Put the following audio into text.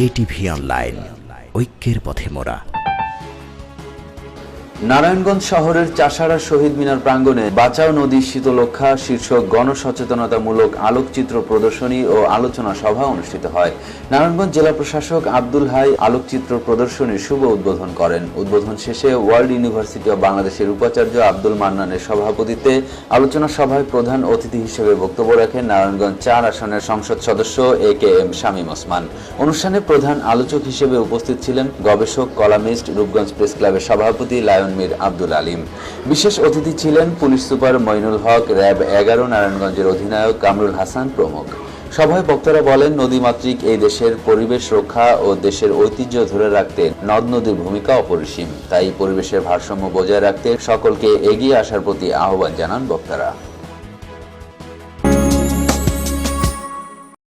JTV online ঐক্যের পথে মোরা। নারায়ণগঞ্জ শহরের চাষারা শহীদ মিনার প্রাঙ্গণে বাঁচাও নদী শীতলক্ষা শীর্ষক গণসচেতনতামূলক আলোকচিত্র প্রদর্শনী ও আলোচনা সভা অনুষ্ঠিত হয়। নারায়ণগঞ্জ জেলা প্রশাসক আব্দুল হাই আলোকচিত্র প্রদর্শনীর শুভ উদ্বোধন করেন। উদ্বোধন শেষে ওয়ার্ল্ড ইউনিভার্সিটি অব বাংলাদেশের উপাচার্য আব্দুল মান্নানের সভাপতিত্বে আলোচনা সভায় প্রধান অতিথি হিসেবে বক্তব্য রাখেন নারায়ণগঞ্জ চার আসনের সংসদ সদস্য A K M Shamim Osman. অনুষ্ঠানে প্রধান আলোচক হিসেবে উপস্থিত ছিলেন গবেষক, কলামিস্ট, রূপগঞ্জ প্রেস ক্লাবের সভাপতি, লায়ন মীর আব্দুল আলিম। বিশেষ অতিথি ছিলেন police super Moinul Haq, RAB এগারো, নারায়ণগঞ্জের অধিনায়ক কামরুল হাসান প্রমুখ। সভায় বক্তারা বলেন, নদীমাতৃক এই দেশের পরিবেশ রক্ষা ও দেশের ঐতিহ্য ধরে রাখতে নদ নদীর ভূমিকা অপরিসীম। তাই পরিবেশের ভারসাম্য বজায় রাখতে সকলকে এগিয়ে আসার প্রতি আহ্বান জানান বক্তারা।